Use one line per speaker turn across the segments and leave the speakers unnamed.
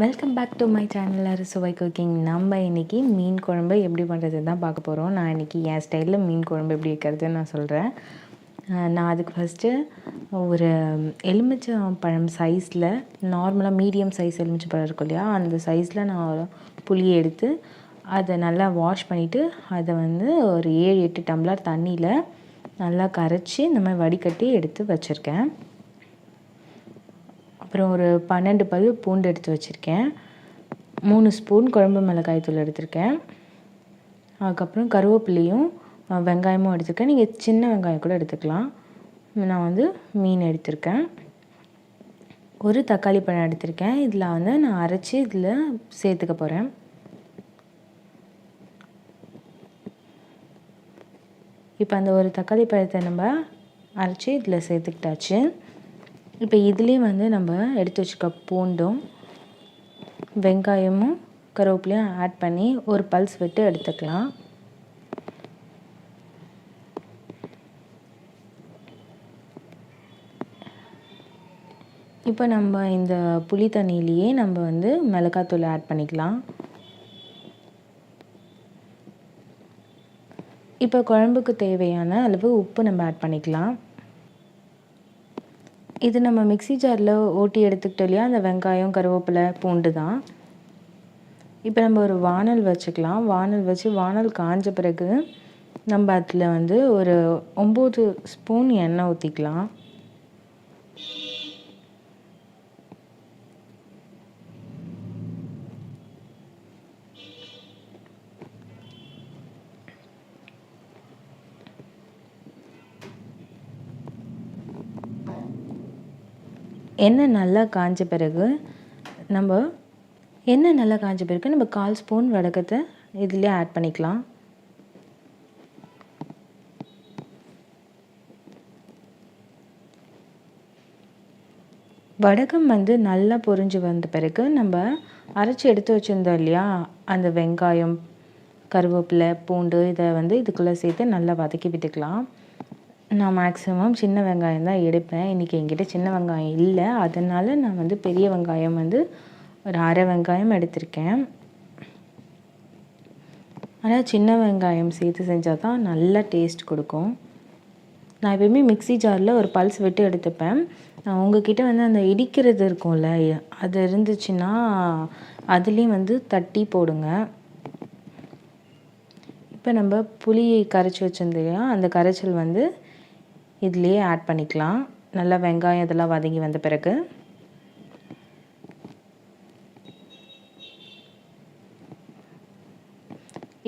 Welcome back to my channel சுவை cooking நம்ம இன்றைக்கி மீன் குழம்பு எப்படி பண்ணுறது தான் பார்க்க போகிறோம் நான் இன்றைக்கி என் ஸ்டைலில் மீன் குழம்பு எப்படி வைக்கிறதுன்னு நான் சொல்கிறேன் நான் அதுக்கு ஃபஸ்ட்டு ஒரு எலுமிச்சை பழம் சைஸில் நார்மலாக மீடியம் சைஸ் எலுமிச்சை பழம் இருக்கும் இல்லையா? அந்த சைஸில் நான் புளியை எடுத்து அதை நல்லா வாஷ் பண்ணிவிட்டு அதை வந்து ஒரு ஏழு எட்டு டம்ளர் தண்ணியில் நல்லா கரைச்சி இந்த மாதிரி வடிகட்டி எடுத்து வச்சுருக்கேன். அப்புறம் ஒரு பன்னெண்டு பல் பூண்டு எடுத்து வச்சுருக்கேன். மூணு ஸ்பூன் குழம்பு மிளகாய் தூள் எடுத்திருக்கேன். அதுக்கப்புறம் கருவேப்பிலையும் வெங்காயமும் எடுத்திருக்கேன். நீங்கள் சின்ன வெங்காயம் கூட எடுத்துக்கலாம். நான் வந்து மீன் எடுத்திருக்கேன். ஒரு தக்காளி பழம் எடுத்திருக்கேன். இதில் வந்து நான் அரைச்சி இதில் சேர்த்துக்க போகிறேன் இப்போ அந்த ஒரு தக்காளி பழத்தை நம்ம அரைச்சி இதில் சேர்த்துக்கிட்டாச்சு. இப்போ இதுலேயே வந்து நம்ம எடுத்து வச்சுக்க பூண்டும் வெங்காயமும் கருவேப்பிலையும் ஆட் பண்ணி ஒரு பல்ஸ் விட்டு எடுத்துக்கலாம். இப்போ நம்ம இந்த புளி தண்ணியிலேயே நம்ம வந்து மிளகாத்தூள் ஆட் பண்ணிக்கலாம். இப்போ குழம்புக்கு தேவையான அளவு உப்பு நம்ம ஆட் பண்ணிக்கலாம். இது நம்ம மிக்சி ஜாரில் ஓட்டி எடுத்துக்கிட்டோம் இல்லையா? அந்த வெங்காயம் கருவேப்பிலை பூண்டு தான். இப்போ நம்ம ஒரு வானல் வச்சுக்கலாம். வானல் வச்சு வானல் காஞ்ச பிறகு நம்ம அதில் வந்து ஒரு ஒம்பது ஸ்பூன் எண்ணெய் ஊற்றிக்கலாம் எண்ணெய் நல்லா காஞ்ச பிறகு நம்ம எண்ணெய் நல்லா காஞ்ச பிறகு நம்ம கால் ஸ்பூன் வடகத்தை இதுலேயே ஆட் பண்ணிக்கலாம். வடகம் வந்து நல்லா பொரிஞ்சு வந்த பிறகு நம்ம அரைச்சி எடுத்து வச்சுருந்தோம் இல்லையா? அந்த வெங்காயம் கருவேப்பிலை பூண்டு இதை வந்து இதுக்குள்ளே சேர்த்து நல்லா வதக்கி விட்டுக்கலாம். நான் மேக்ஸிமம் சின்ன வெங்காயம் தான் எடுப்பேன். இன்றைக்கி என்கிட்ட சின்ன வெங்காயம் இல்லை. அதனால் நான் வந்து பெரிய வெங்காயம் வந்து ஒரு அரை வெங்காயம் எடுத்திருக்கேன். ஆனால் சின்ன வெங்காயம் சேர்த்து செஞ்சால் தான் நல்லா டேஸ்ட் கொடுக்கும். நான் எப்பயுமே மிக்சி ஜாரில் ஒரு பல்ஸ் விட்டு எடுத்துப்பேன். உங்ககிட்ட வந்து அந்த இடிக்கிறது இருக்கும்ல அது இருந்துச்சுன்னா அதுலேயும் வந்து தட்டி போடுங்க. இப்போ நம்ம புளியை கரைச்சி வச்சுருந்தோம் அந்த கரைச்சல் வந்து இதுலேயே ஆட் பண்ணிக்கலாம். நல்லா வெங்காயம் இதெல்லாம் வதங்கி வந்த பிறகு.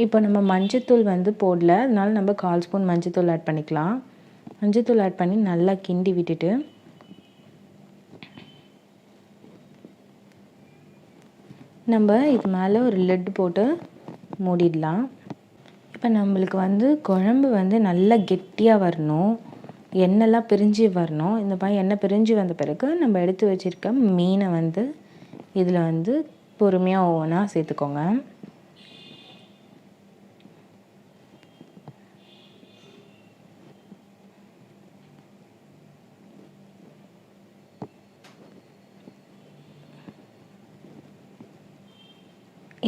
இப்போ நம்ம மஞ்சத்தூள் வந்து போடல. அதனால நம்ம கால் ஸ்பூன் மஞ்சத்தூள் ஆட் பண்ணிக்கலாம். மஞ்சத்தூள் ஆட் பண்ணி நல்லா கிண்டி விட்டுட்டு. நம்ம இது மேலே ஒரு லெட் போட்டு மூடிடலாம். இப்போ நம்மளுக்கு வந்து குழம்பு வந்து நல்லா கெட்டியாக வரணும். எண்ணெய்லாம் பிரிஞ்சு வரணும் இந்த மாதிரி எண்ணெய் பிரிஞ்சு வந்த பிறகு நம்ம எடுத்து வச்சுருக்க மீனை வந்து இதில் வந்து பொறுமையாக ஒவ்வொன்றா சேர்த்துக்கோங்க.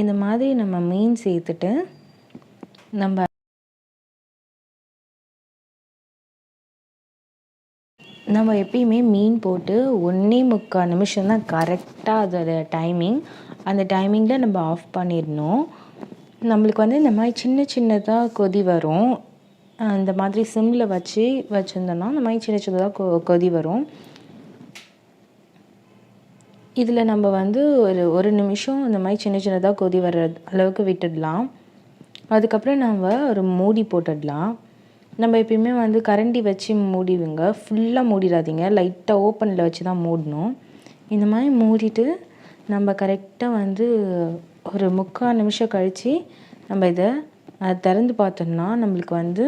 இந்த மாதிரி நம்ம மீன் சேர்த்துட்டு நம்ம நம்ம எப்பயுமே மீன் போட்டு ஒன்றே முக்கால் நிமிஷம் தான் கரெக்டாக அதோட டைமிங் அந்த டைமிங்கில் நம்ம ஆஃப் பண்ணிடணும். நம்மளுக்கு வந்து இந்த மாதிரி சின்ன சின்னதாக கொதி வரும். இந்த மாதிரி சிம்மில் வச்சு வச்சுருந்தோன்னா இந்த மாதிரி சின்ன சின்னதாக கொ கொதி வரும். இதில் நம்ம வந்து ஒரு ஒரு நிமிஷம் இந்த மாதிரி சின்ன சின்னதாக கொதி வர்ற அளவுக்கு விட்டுடலாம். அதுக்கப்புறம் நம்ம ஒரு மூடி போட்டுடலாம். நம்ம எப்பயுமே வந்து கரண்டி வச்சு மூடிவிங்க ஃபுல்லாக மூடிடாதீங்க. லைட்டாக ஓப்பனில் வச்சு தான் மூடணும். இந்த மாதிரி மூடிட்டு நம்ம கரெக்டாக வந்து ஒரு முக்கால் நிமிஷம் கழித்து நம்ம இதை திறந்து பார்த்தோம்னா நம்மளுக்கு வந்து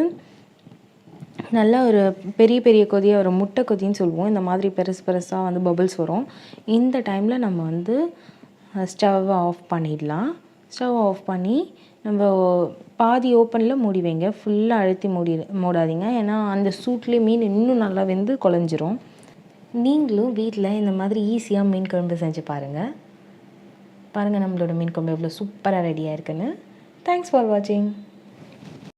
நல்லா ஒரு பெரிய பெரிய கொதியாக ஒரு முட்டை கொதின்னு சொல்லுவோம். இந்த மாதிரி பெருசு பெருசாக வந்து பபுள்ஸ் வரும். இந்த டைமில் நம்ம வந்து ஸ்டவ் ஆஃப் பண்ணிடலாம். ஸ்டவ் ஆஃப் பண்ணி நம்ம பாதி ஓப்பனில் மூடி வைங்க. ஃபுல்லாக அழுத்தி மூடி மூடாதீங்க. ஏன்னா அந்த சூட்லேயே மீன் இன்னும் நல்லா வெந்து குழஞ்சிரும். நீங்களும் வீட்டில் இந்த மாதிரி ஈஸியாக மீன் குழம்பு செஞ்சு பாருங்கள் பாருங்கள் நம்மளோட மீன் குழம்பு எவ்வளோ சூப்பராக ரெடியாக இருக்குன்னு. தேங்க்ஸ் ஃபார் வாட்சிங்